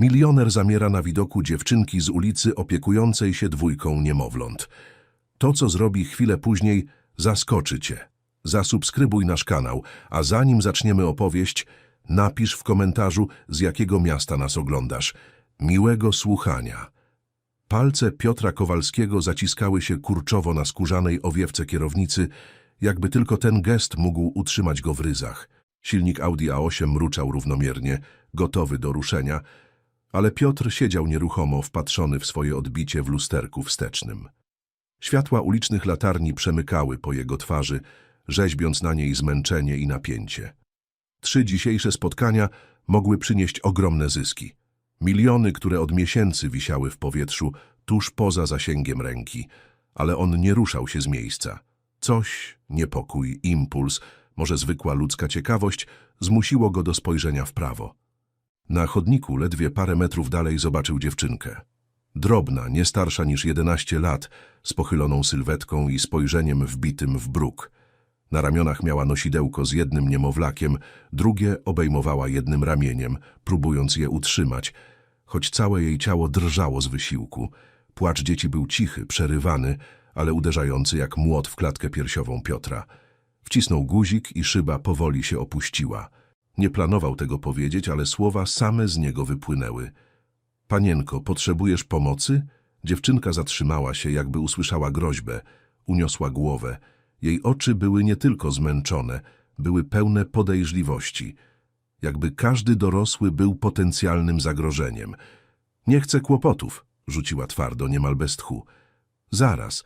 Milioner zamiera na widoku dziewczynki z ulicy opiekującej się dwójką niemowląt. To, co zrobi chwilę później, zaskoczy cię. Zasubskrybuj nasz kanał, a zanim zaczniemy opowieść, napisz w komentarzu, z jakiego miasta nas oglądasz. Miłego słuchania. Palce Piotra Kowalskiego zaciskały się kurczowo na skórzanej owiewce kierownicy, jakby tylko ten gest mógł utrzymać go w ryzach. Silnik Audi A8 mruczał równomiernie, gotowy do ruszenia, ale Piotr siedział nieruchomo, wpatrzony w swoje odbicie w lusterku wstecznym. Światła ulicznych latarni przemykały po jego twarzy, rzeźbiąc na niej zmęczenie i napięcie. Trzy dzisiejsze spotkania mogły przynieść ogromne zyski. Miliony, które od miesięcy wisiały w powietrzu, tuż poza zasięgiem ręki, ale on nie ruszał się z miejsca. Coś, niepokój, impuls, może zwykła ludzka ciekawość, zmusiło go do spojrzenia w prawo. Na chodniku, ledwie parę metrów dalej, zobaczył dziewczynkę. Drobna, nie starsza niż 11 lat, z pochyloną sylwetką i spojrzeniem wbitym w bruk. Na ramionach miała nosidełko z jednym niemowlakiem, drugie obejmowała jednym ramieniem, próbując je utrzymać, choć całe jej ciało drżało z wysiłku. Płacz dzieci był cichy, przerywany, ale uderzający jak młot w klatkę piersiową Piotra. Wcisnął guzik i szyba powoli się opuściła. Nie planował tego powiedzieć, ale słowa same z niego wypłynęły. Panienko, potrzebujesz pomocy? Dziewczynka zatrzymała się, jakby usłyszała groźbę. Uniosła głowę. Jej oczy były nie tylko zmęczone, były pełne podejrzliwości. Jakby każdy dorosły był potencjalnym zagrożeniem. Nie chcę kłopotów, rzuciła twardo, niemal bez tchu. Zaraz.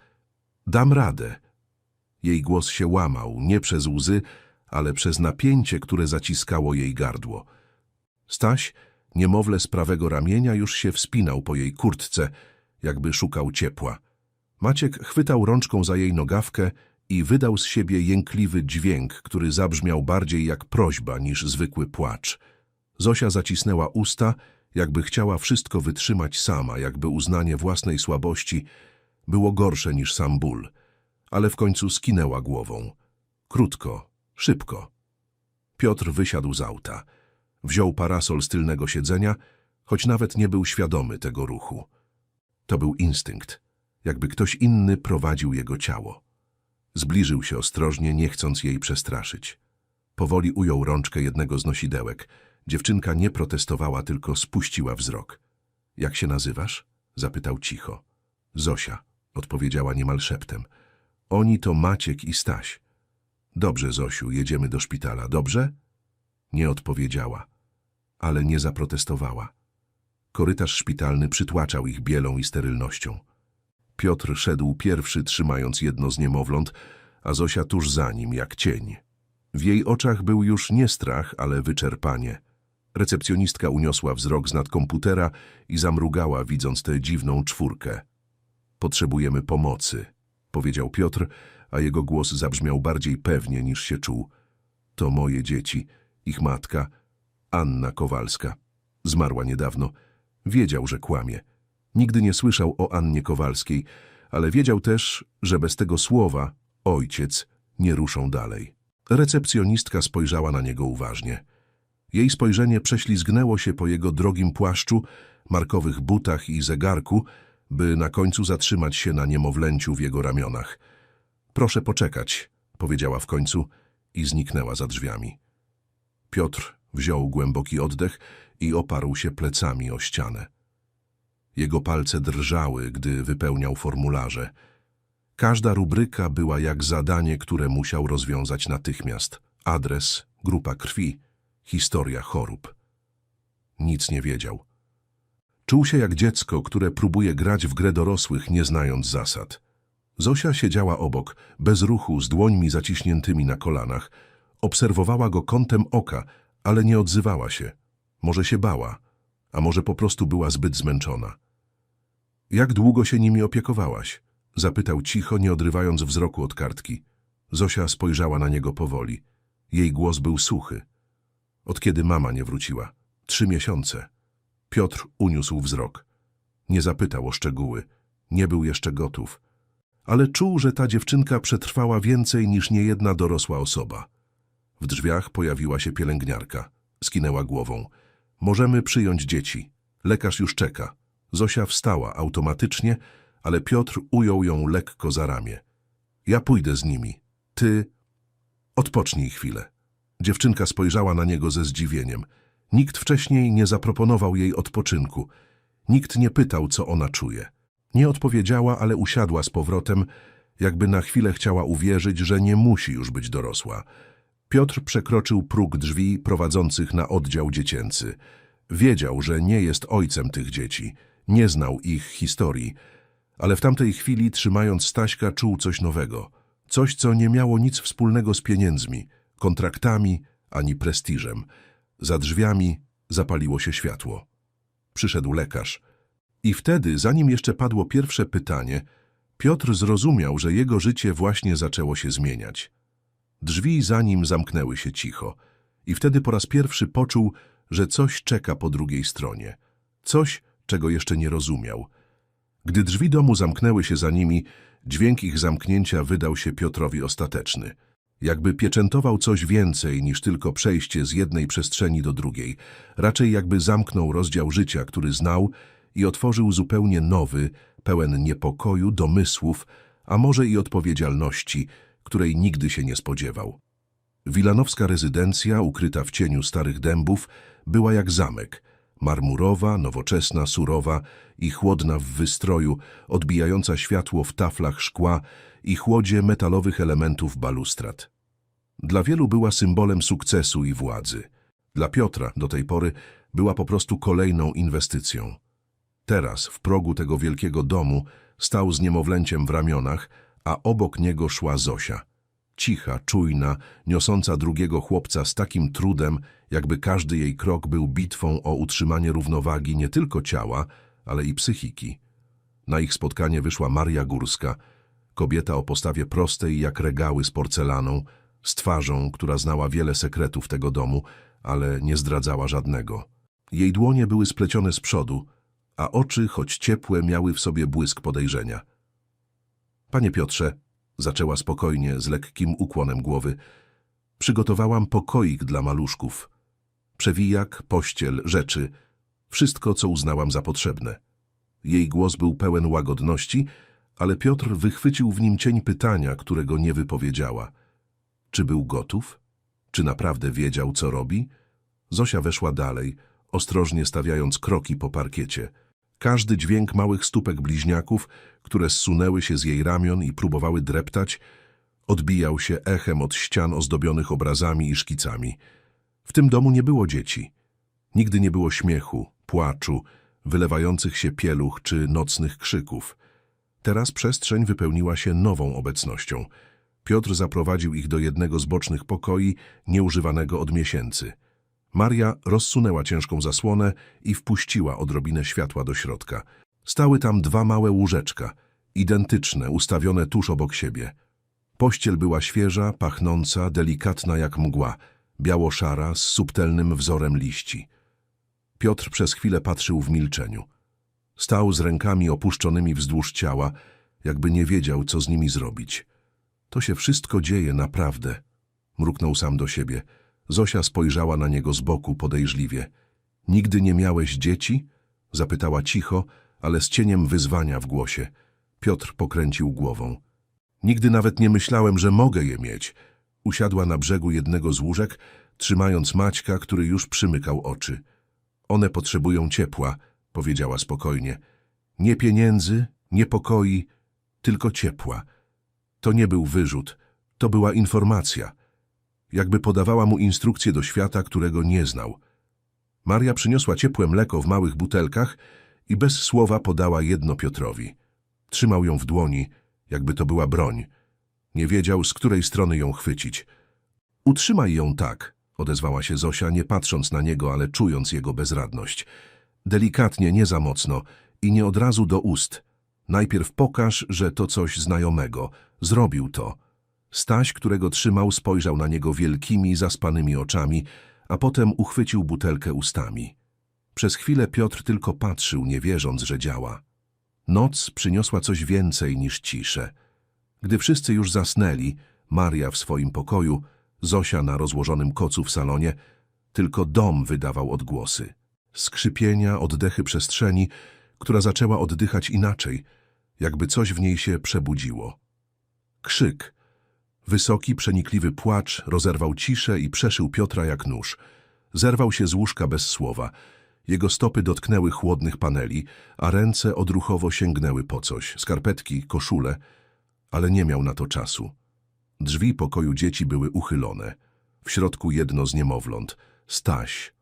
Dam radę. Jej głos się łamał, nie przez łzy, ale przez napięcie, które zaciskało jej gardło. Staś, niemowlę z prawego ramienia, już się wspinał po jej kurtce, jakby szukał ciepła. Maciek chwytał rączką za jej nogawkę i wydał z siebie jękliwy dźwięk, który zabrzmiał bardziej jak prośba niż zwykły płacz. Zosia zacisnęła usta, jakby chciała wszystko wytrzymać sama, jakby uznanie własnej słabości było gorsze niż sam ból, ale w końcu skinęła głową. Krótko, szybko. Piotr wysiadł z auta. Wziął parasol z tylnego siedzenia, choć nawet nie był świadomy tego ruchu. To był instynkt, jakby ktoś inny prowadził jego ciało. Zbliżył się ostrożnie, nie chcąc jej przestraszyć. Powoli ujął rączkę jednego z nosidełek. Dziewczynka nie protestowała, tylko spuściła wzrok. Jak się nazywasz? zapytał cicho. Zosia, odpowiedziała niemal szeptem. Oni to Maciek i Staś. Dobrze, Zosiu, jedziemy do szpitala, dobrze? Nie odpowiedziała, ale nie zaprotestowała. Korytarz szpitalny przytłaczał ich bielą i sterylnością. Piotr szedł pierwszy, trzymając jedno z niemowląt, a Zosia tuż za nim, jak cień. W jej oczach był już nie strach, ale wyczerpanie. Recepcjonistka uniosła wzrok z nad komputera i zamrugała, widząc tę dziwną czwórkę. Potrzebujemy pomocy, powiedział Piotr, a jego głos zabrzmiał bardziej pewnie niż się czuł. To moje dzieci, ich matka, Anna Kowalska. Zmarła niedawno. Wiedział, że kłamie. Nigdy nie słyszał o Annie Kowalskiej, ale wiedział też, że bez tego słowa ojciec nie ruszą dalej. Recepcjonistka spojrzała na niego uważnie. Jej spojrzenie prześlizgnęło się po jego drogim płaszczu, markowych butach i zegarku, by na końcu zatrzymać się na niemowlęciu w jego ramionach. Proszę poczekać, powiedziała w końcu i zniknęła za drzwiami. Piotr wziął głęboki oddech i oparł się plecami o ścianę. Jego palce drżały, gdy wypełniał formularze. Każda rubryka była jak zadanie, które musiał rozwiązać natychmiast. Adres, grupa krwi, historia chorób. Nic nie wiedział. Czuł się jak dziecko, które próbuje grać w grę dorosłych, nie znając zasad. Zosia siedziała obok, bez ruchu, z dłońmi zaciśniętymi na kolanach. Obserwowała go kątem oka, ale nie odzywała się. Może się bała, a może po prostu była zbyt zmęczona. Jak długo się nimi opiekowałaś? Zapytał cicho, nie odrywając wzroku od kartki. Zosia spojrzała na niego powoli. Jej głos był suchy. Od kiedy mama nie wróciła? Trzy miesiące. Piotr uniósł wzrok. Nie zapytał o szczegóły. Nie był jeszcze gotów. Ale czuł, że ta dziewczynka przetrwała więcej niż niejedna dorosła osoba. W drzwiach pojawiła się pielęgniarka. Skinęła głową. Możemy przyjąć dzieci. Lekarz już czeka. Zosia wstała automatycznie, ale Piotr ujął ją lekko za ramię. Ja pójdę z nimi. Ty... Odpocznij chwilę. Dziewczynka spojrzała na niego ze zdziwieniem. Nikt wcześniej nie zaproponował jej odpoczynku. Nikt nie pytał, co ona czuje. Nie odpowiedziała, ale usiadła z powrotem, jakby na chwilę chciała uwierzyć, że nie musi już być dorosła. Piotr przekroczył próg drzwi prowadzących na oddział dziecięcy. Wiedział, że nie jest ojcem tych dzieci, nie znał ich historii, ale w tamtej chwili, trzymając Staśka, czuł coś nowego. Coś, co nie miało nic wspólnego z pieniędzmi, kontraktami ani prestiżem. Za drzwiami zapaliło się światło. Przyszedł lekarz. I wtedy, zanim jeszcze padło pierwsze pytanie, Piotr zrozumiał, że jego życie właśnie zaczęło się zmieniać. Drzwi za nim zamknęły się cicho i wtedy po raz pierwszy poczuł, że coś czeka po drugiej stronie. Coś, czego jeszcze nie rozumiał. Gdy drzwi domu zamknęły się za nimi, dźwięk ich zamknięcia wydał się Piotrowi ostateczny. Jakby pieczętował coś więcej niż tylko przejście z jednej przestrzeni do drugiej. Raczej jakby zamknął rozdział życia, który znał i otworzył zupełnie nowy, pełen niepokoju, domysłów, a może i odpowiedzialności, której nigdy się nie spodziewał. Wilanowska rezydencja, ukryta w cieniu starych dębów, była jak zamek. Marmurowa, nowoczesna, surowa i chłodna w wystroju, odbijająca światło w taflach szkła i chłodzie metalowych elementów balustrad. Dla wielu była symbolem sukcesu i władzy. Dla Piotra do tej pory była po prostu kolejną inwestycją. Teraz, w progu tego wielkiego domu, stał z niemowlęciem w ramionach, a obok niego szła Zosia. Cicha, czujna, niosąca drugiego chłopca z takim trudem, jakby każdy jej krok był bitwą o utrzymanie równowagi nie tylko ciała, ale i psychiki. Na ich spotkanie wyszła Maria Górska, kobieta o postawie prostej jak regały z porcelaną, z twarzą, która znała wiele sekretów tego domu, ale nie zdradzała żadnego. Jej dłonie były splecione z przodu, a oczy, choć ciepłe, miały w sobie błysk podejrzenia. Panie Piotrze, zaczęła spokojnie, z lekkim ukłonem głowy, przygotowałam pokoik dla maluszków. Przewijak, pościel, rzeczy, wszystko, co uznałam za potrzebne. Jej głos był pełen łagodności, ale Piotr wychwycił w nim cień pytania, którego nie wypowiedziała. Czy był gotów? Czy naprawdę wiedział, co robi? Zosia weszła dalej, ostrożnie stawiając kroki po parkiecie. Każdy dźwięk małych stópek bliźniaków, które zsunęły się z jej ramion i próbowały dreptać, odbijał się echem od ścian ozdobionych obrazami i szkicami. W tym domu nie było dzieci. Nigdy nie było śmiechu, płaczu, wylewających się pieluch czy nocnych krzyków. Teraz przestrzeń wypełniła się nową obecnością. Piotr zaprowadził ich do jednego z bocznych pokoi, nieużywanego od miesięcy. Maria rozsunęła ciężką zasłonę i wpuściła odrobinę światła do środka. Stały tam dwa małe łóżeczka, identyczne, ustawione tuż obok siebie. Pościel była świeża, pachnąca, delikatna jak mgła, biało-szara, z subtelnym wzorem liści. Piotr przez chwilę patrzył w milczeniu. Stał z rękami opuszczonymi wzdłuż ciała, jakby nie wiedział, co z nimi zrobić. To się wszystko dzieje naprawdę, mruknął sam do siebie. Zosia spojrzała na niego z boku podejrzliwie. Nigdy nie miałeś dzieci? Zapytała cicho, ale z cieniem wyzwania w głosie. Piotr pokręcił głową. Nigdy nawet nie myślałem, że mogę je mieć. Usiadła na brzegu jednego z łóżek, trzymając Maćka, który już przymykał oczy. One potrzebują ciepła, powiedziała spokojnie. Nie pieniędzy, nie pokoi, tylko ciepła. To nie był wyrzut, to była informacja. Jakby podawała mu instrukcję do świata, którego nie znał. Maria przyniosła ciepłe mleko w małych butelkach i bez słowa podała jedno Piotrowi. Trzymał ją w dłoni, jakby to była broń. Nie wiedział, z której strony ją chwycić. Utrzymaj ją tak, odezwała się Zosia, nie patrząc na niego, ale czując jego bezradność. Delikatnie, nie za mocno i nie od razu do ust. Najpierw pokaż, że to coś znajomego. Zrobił to. Staś, którego trzymał, spojrzał na niego wielkimi, zaspanymi oczami, a potem uchwycił butelkę ustami. Przez chwilę Piotr tylko patrzył, nie wierząc, że działa. Noc przyniosła coś więcej niż ciszę. Gdy wszyscy już zasnęli, Maria w swoim pokoju, Zosia na rozłożonym kocu w salonie, tylko dom wydawał odgłosy. Skrzypienia, oddechy przestrzeni, która zaczęła oddychać inaczej, jakby coś w niej się przebudziło. Krzyk. Wysoki, przenikliwy płacz rozerwał ciszę i przeszył Piotra jak nóż. Zerwał się z łóżka bez słowa. Jego stopy dotknęły chłodnych paneli, a ręce odruchowo sięgnęły po coś, skarpetki, koszule, ale nie miał na to czasu. Drzwi pokoju dzieci były uchylone. W środku jedno z niemowląt, Staś.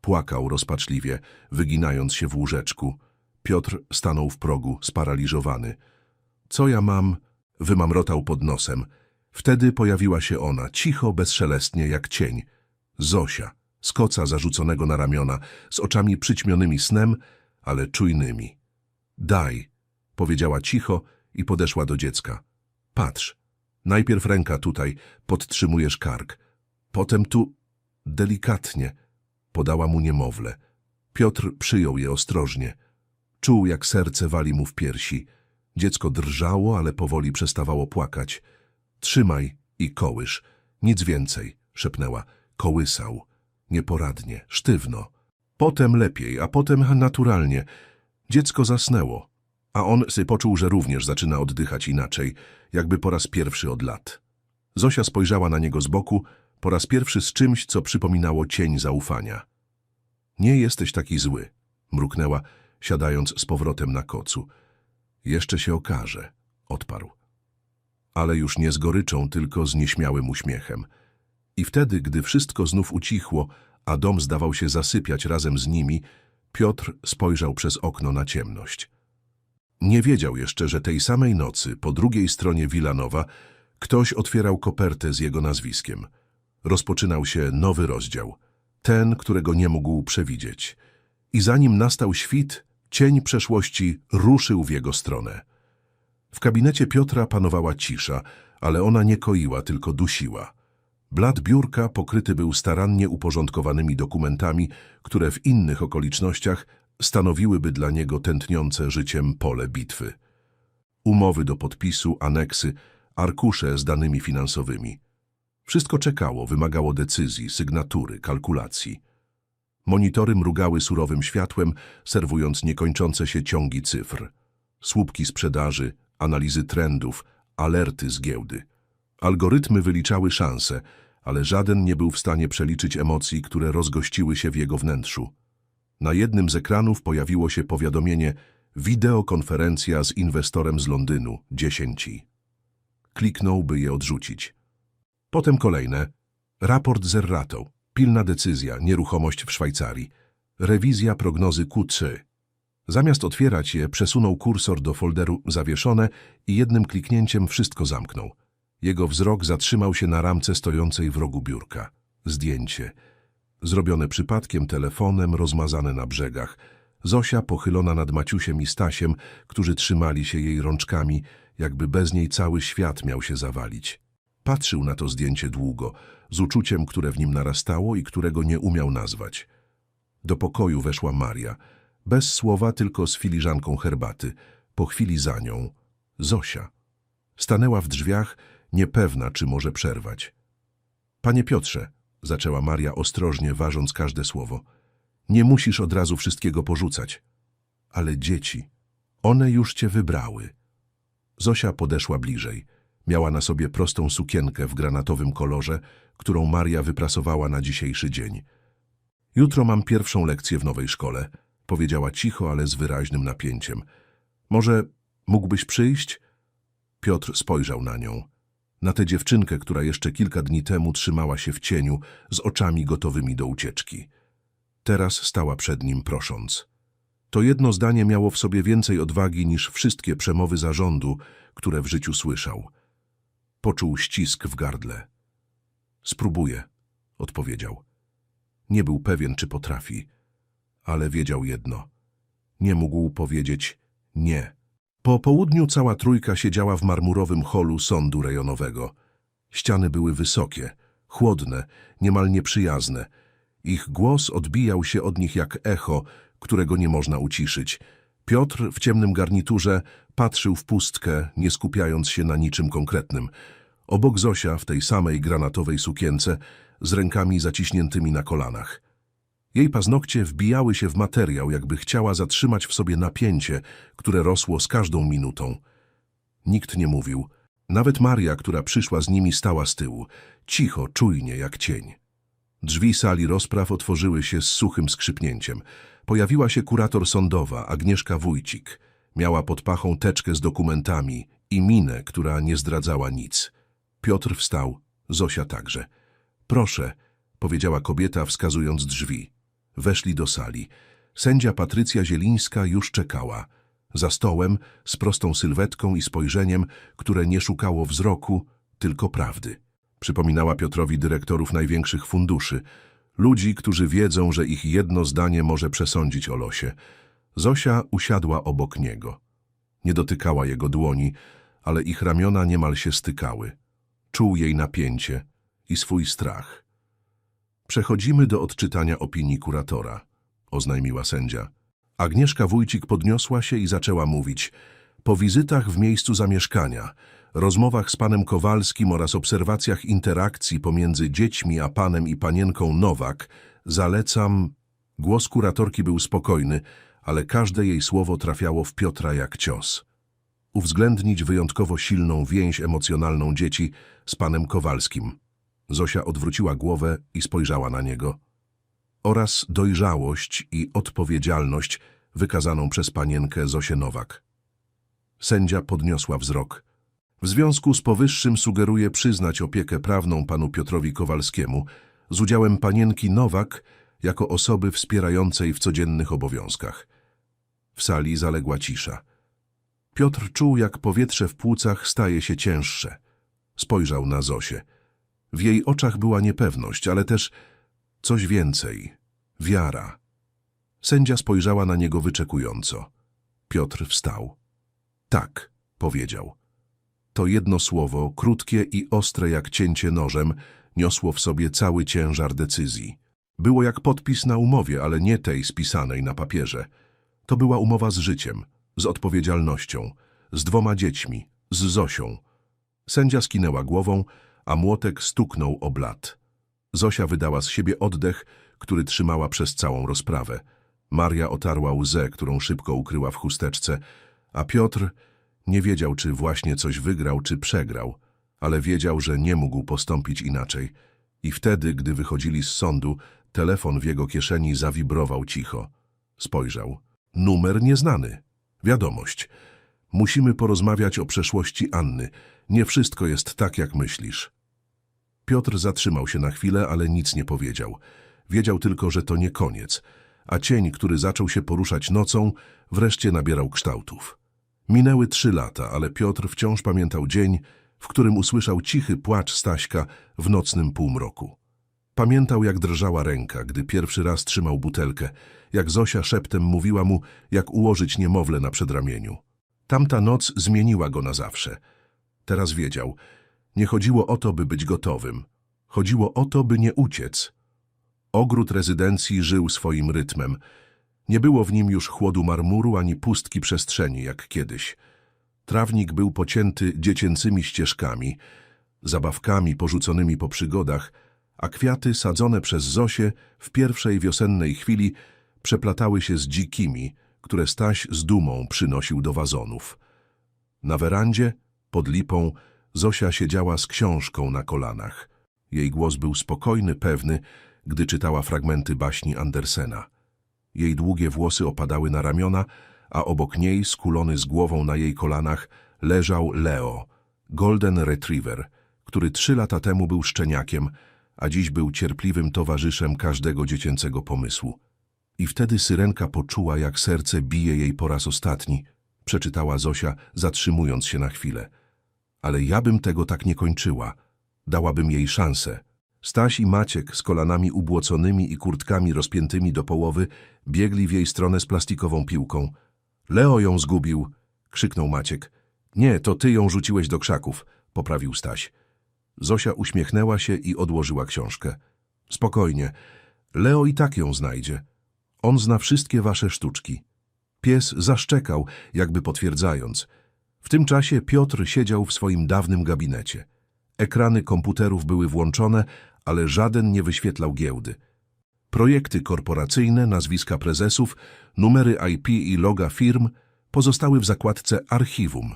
Płakał rozpaczliwie, wyginając się w łóżeczku. Piotr stanął w progu, sparaliżowany. Co ja mam? Wymamrotał pod nosem. Wtedy pojawiła się ona, cicho, bezszelestnie, jak cień. Zosia, z koca zarzuconego na ramiona, z oczami przyćmionymi snem, ale czujnymi. Daj, powiedziała cicho i podeszła do dziecka. Patrz, najpierw ręka tutaj, podtrzymujesz kark. Potem tu, delikatnie, podała mu niemowlę. Piotr przyjął je ostrożnie. Czuł, jak serce wali mu w piersi. Dziecko drżało, ale powoli przestawało płakać. Trzymaj i kołysz. Nic więcej, szepnęła. Kołysał. Nieporadnie, sztywno. Potem lepiej, a potem naturalnie. Dziecko zasnęło, a on poczuł, że również zaczyna oddychać inaczej, jakby po raz pierwszy od lat. Zosia spojrzała na niego z boku, po raz pierwszy z czymś, co przypominało cień zaufania. Nie jesteś taki zły, mruknęła, siadając z powrotem na kocu. Jeszcze się okaże, odparł. Ale już nie z goryczą, tylko z nieśmiałym uśmiechem. I wtedy, gdy wszystko znów ucichło, a dom zdawał się zasypiać razem z nimi, Piotr spojrzał przez okno na ciemność. Nie wiedział jeszcze, że tej samej nocy, po drugiej stronie Wilanowa, ktoś otwierał kopertę z jego nazwiskiem. Rozpoczynał się nowy rozdział, ten, którego nie mógł przewidzieć. I zanim nastał świt, cień przeszłości ruszył w jego stronę. W gabinecie Piotra panowała cisza, ale ona nie koiła, tylko dusiła. Blat biurka pokryty był starannie uporządkowanymi dokumentami, które w innych okolicznościach stanowiłyby dla niego tętniące życiem pole bitwy. Umowy do podpisu, aneksy, arkusze z danymi finansowymi. Wszystko czekało, wymagało decyzji, sygnatury, kalkulacji. Monitory mrugały surowym światłem, serwując niekończące się ciągi cyfr. Słupki sprzedaży, analizy trendów, alerty z giełdy. Algorytmy wyliczały szanse, ale żaden nie był w stanie przeliczyć emocji, które rozgościły się w jego wnętrzu. Na jednym z ekranów pojawiło się powiadomienie wideokonferencja z inwestorem z Londynu, dziesięci. Kliknął, by je odrzucić. Potem kolejne. Raport z. Pilna decyzja, nieruchomość w Szwajcarii. Rewizja prognozy Q3. Zamiast otwierać je, przesunął kursor do folderu zawieszone i jednym kliknięciem wszystko zamknął. Jego wzrok zatrzymał się na ramce stojącej w rogu biurka. Zdjęcie. Zrobione przypadkiem telefonem, rozmazane na brzegach. Zosia pochylona nad Maciusiem i Stasiem, którzy trzymali się jej rączkami, jakby bez niej cały świat miał się zawalić. Patrzył na to zdjęcie długo, z uczuciem, które w nim narastało i którego nie umiał nazwać. Do pokoju weszła Maria, bez słowa, tylko z filiżanką herbaty. Po chwili za nią Zosia. Stanęła w drzwiach, niepewna, czy może przerwać. Panie Piotrze, zaczęła Maria ostrożnie, ważąc każde słowo, nie musisz od razu wszystkiego porzucać. Ale dzieci, one już cię wybrały. Zosia podeszła bliżej. Miała na sobie prostą sukienkę w granatowym kolorze, którą Maria wyprasowała na dzisiejszy dzień. Jutro mam pierwszą lekcję w nowej szkole, powiedziała cicho, ale z wyraźnym napięciem. Może mógłbyś przyjść? Piotr spojrzał na nią. Na tę dziewczynkę, która jeszcze kilka dni temu trzymała się w cieniu, z oczami gotowymi do ucieczki. Teraz stała przed nim prosząc. To jedno zdanie miało w sobie więcej odwagi niż wszystkie przemowy zarządu, które w życiu słyszał. Poczuł ścisk w gardle. Spróbuję, odpowiedział. Nie był pewien, czy potrafi, ale wiedział jedno. Nie mógł powiedzieć nie. Po południu cała trójka siedziała w marmurowym holu sądu rejonowego. Ściany były wysokie, chłodne, niemal nieprzyjazne. Ich głos odbijał się od nich jak echo, którego nie można uciszyć. Piotr w ciemnym garniturze patrzył w pustkę, nie skupiając się na niczym konkretnym. Obok Zosia w tej samej granatowej sukience, z rękami zaciśniętymi na kolanach. Jej paznokcie wbijały się w materiał, jakby chciała zatrzymać w sobie napięcie, które rosło z każdą minutą. Nikt nie mówił. Nawet Maria, która przyszła z nimi, stała z tyłu, cicho, czujnie, jak cień. Drzwi sali rozpraw otworzyły się z suchym skrzypnięciem. Pojawiła się kurator sądowa, Agnieszka Wójcik. Miała pod pachą teczkę z dokumentami i minę, która nie zdradzała nic. Piotr wstał, Zosia także. Proszę, powiedziała kobieta, wskazując drzwi. Weszli do sali. Sędzia Patrycja Zielińska już czekała. Za stołem, z prostą sylwetką i spojrzeniem, które nie szukało wzroku, tylko prawdy. Przypominała Piotrowi dyrektorów największych funduszy, ludzi, którzy wiedzą, że ich jedno zdanie może przesądzić o losie. Zosia usiadła obok niego. Nie dotykała jego dłoni, ale ich ramiona niemal się stykały. Czuł jej napięcie i swój strach. Przechodzimy do odczytania opinii kuratora, oznajmiła sędzia. Agnieszka Wójcik podniosła się i zaczęła mówić. Po wizytach w miejscu zamieszkania, rozmowach z panem Kowalskim oraz obserwacjach interakcji pomiędzy dziećmi a panem i panienką Nowak, zalecam... Głos kuratorki był spokojny, ale każde jej słowo trafiało w Piotra jak cios. Uwzględnić wyjątkowo silną więź emocjonalną dzieci z panem Kowalskim. Zosia odwróciła głowę i spojrzała na niego. Oraz dojrzałość i odpowiedzialność wykazaną przez panienkę Zosię Nowak. Sędzia podniosła wzrok. W związku z powyższym sugeruję przyznać opiekę prawną panu Piotrowi Kowalskiemu z udziałem panienki Nowak jako osoby wspierającej w codziennych obowiązkach. W sali zaległa cisza. Piotr czuł, jak powietrze w płucach staje się cięższe. Spojrzał na Zosię. W jej oczach była niepewność, ale też coś więcej. Wiara. Sędzia spojrzała na niego wyczekująco. Piotr wstał. Tak, powiedział. To jedno słowo, krótkie i ostre jak cięcie nożem, niosło w sobie cały ciężar decyzji. Było jak podpis na umowie, ale nie tej spisanej na papierze. To była umowa z życiem, z odpowiedzialnością, z dwoma dziećmi, z Zosią. Sędzia skinęła głową, a młotek stuknął o blat. Zosia wydała z siebie oddech, który trzymała przez całą rozprawę. Maria otarła łzę, którą szybko ukryła w chusteczce, a Piotr nie wiedział, czy właśnie coś wygrał, czy przegrał, ale wiedział, że nie mógł postąpić inaczej. I wtedy, gdy wychodzili z sądu, telefon w jego kieszeni zawibrował cicho. Spojrzał. Numer nieznany. Wiadomość. Musimy porozmawiać o przeszłości Anny. Nie wszystko jest tak, jak myślisz. Piotr zatrzymał się na chwilę, ale nic nie powiedział. Wiedział tylko, że to nie koniec, a cień, który zaczął się poruszać nocą, wreszcie nabierał kształtów. Minęły trzy lata, ale Piotr wciąż pamiętał dzień, w którym usłyszał cichy płacz Staśka w nocnym półmroku. Pamiętał, jak drżała ręka, gdy pierwszy raz trzymał butelkę, jak Zosia szeptem mówiła mu, jak ułożyć niemowlę na przedramieniu. Tamta noc zmieniła go na zawsze. Teraz wiedział, nie chodziło o to, by być gotowym. Chodziło o to, by nie uciec. Ogród rezydencji żył swoim rytmem. Nie było w nim już chłodu marmuru ani pustki przestrzeni, jak kiedyś. Trawnik był pocięty dziecięcymi ścieżkami, zabawkami porzuconymi po przygodach, a kwiaty sadzone przez Zosię w pierwszej wiosennej chwili przeplatały się z dzikimi, które Staś z dumą przynosił do wazonów. Na werandzie, pod lipą, Zosia siedziała z książką na kolanach. Jej głos był spokojny, pewny, gdy czytała fragmenty baśni Andersena. Jej długie włosy opadały na ramiona, a obok niej, skulony z głową na jej kolanach, leżał Leo, golden retriever, który trzy lata temu był szczeniakiem, a dziś był cierpliwym towarzyszem każdego dziecięcego pomysłu. I wtedy syrenka poczuła, jak serce bije jej po raz ostatni, przeczytała Zosia, zatrzymując się na chwilę. Ale ja bym tego tak nie kończyła. Dałabym jej szansę. Staś i Maciek z kolanami ubłoconymi i kurtkami rozpiętymi do połowy biegli w jej stronę z plastikową piłką. Leo ją zgubił, krzyknął Maciek. Nie, to ty ją rzuciłeś do krzaków, poprawił Staś. Zosia uśmiechnęła się i odłożyła książkę. Spokojnie, Leo i tak ją znajdzie. On zna wszystkie wasze sztuczki. Pies zaszczekał, jakby potwierdzając. W tym czasie Piotr siedział w swoim dawnym gabinecie. Ekrany komputerów były włączone, ale żaden nie wyświetlał giełdy. Projekty korporacyjne, nazwiska prezesów, numery IP i loga firm pozostały w zakładce archiwum.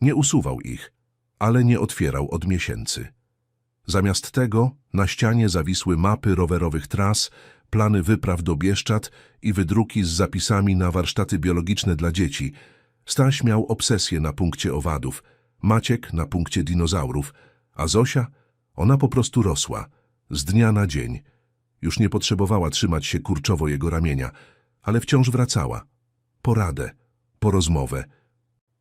Nie usuwał ich, ale nie otwierał od miesięcy. Zamiast tego na ścianie zawisły mapy rowerowych tras, plany wypraw do Bieszczad i wydruki z zapisami na warsztaty biologiczne dla dzieci. Staś miał obsesję na punkcie owadów, Maciek na punkcie dinozaurów, a Zosia, ona po prostu rosła, z dnia na dzień. Już nie potrzebowała trzymać się kurczowo jego ramienia, ale wciąż wracała. Po radę, po rozmowę,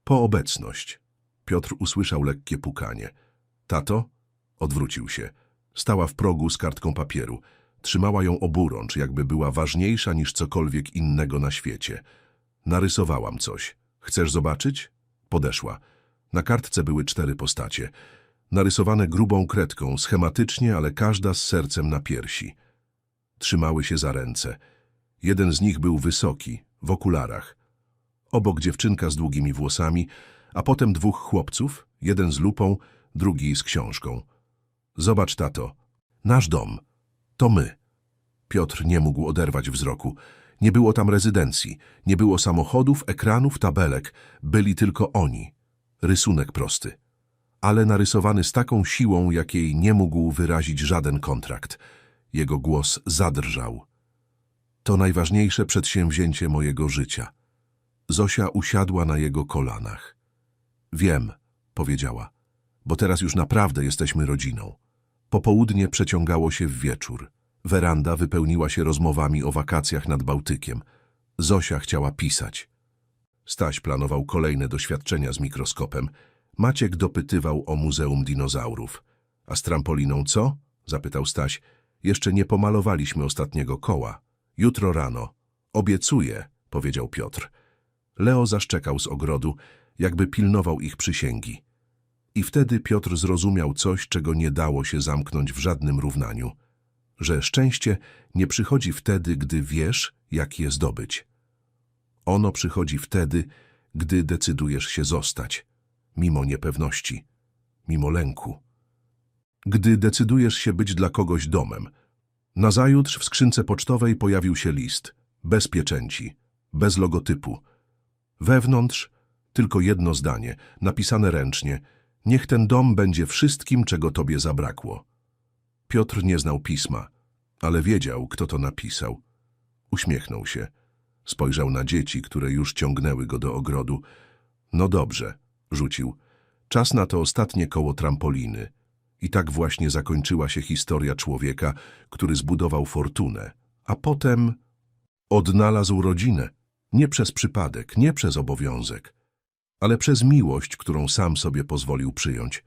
po obecność. Piotr usłyszał lekkie pukanie. Tato? Odwrócił się. Stała w progu z kartką papieru. Trzymała ją oburącz, jakby była ważniejsza niż cokolwiek innego na świecie. Narysowałam coś. Chcesz zobaczyć? Podeszła. Na kartce były cztery postacie. Narysowane grubą kredką, schematycznie, ale każda z sercem na piersi. Trzymały się za ręce. Jeden z nich był wysoki, w okularach. Obok dziewczynka z długimi włosami, a potem dwóch chłopców, jeden z lupą, drugi z książką. Zobacz, tato. Nasz dom. To my. Piotr nie mógł oderwać wzroku. Nie było tam rezydencji, nie było samochodów, ekranów, tabelek. Byli tylko oni. Rysunek prosty. Ale narysowany z taką siłą, jakiej nie mógł wyrazić żaden kontrakt. Jego głos zadrżał. To najważniejsze przedsięwzięcie mojego życia. Zosia usiadła na jego kolanach. Wiem, powiedziała, bo teraz już naprawdę jesteśmy rodziną. Popołudnie przeciągało się w wieczór. Weranda wypełniła się rozmowami o wakacjach nad Bałtykiem. Zosia chciała pisać. Staś planował kolejne doświadczenia z mikroskopem. Maciek dopytywał o Muzeum Dinozaurów. A z trampoliną co? zapytał Staś. Jeszcze nie pomalowaliśmy ostatniego koła. Jutro rano. Obiecuję, powiedział Piotr. Leo zaszczekał z ogrodu, jakby pilnował ich przysięgi. I wtedy Piotr zrozumiał coś, czego nie dało się zamknąć w żadnym równaniu. Że szczęście nie przychodzi wtedy, gdy wiesz, jak je zdobyć. Ono przychodzi wtedy, gdy decydujesz się zostać, mimo niepewności, mimo lęku. Gdy decydujesz się być dla kogoś domem. Nazajutrz w skrzynce pocztowej pojawił się list, bez pieczęci, bez logotypu. Wewnątrz tylko jedno zdanie, napisane ręcznie. Niech ten dom będzie wszystkim, czego tobie zabrakło. Piotr nie znał pisma, ale wiedział, kto to napisał. Uśmiechnął się. Spojrzał na dzieci, które już ciągnęły go do ogrodu. No dobrze, rzucił. Czas na to ostatnie koło trampoliny. I tak właśnie zakończyła się historia człowieka, który zbudował fortunę, a potem odnalazł rodzinę. Nie przez przypadek, nie przez obowiązek, ale przez miłość, którą sam sobie pozwolił przyjąć.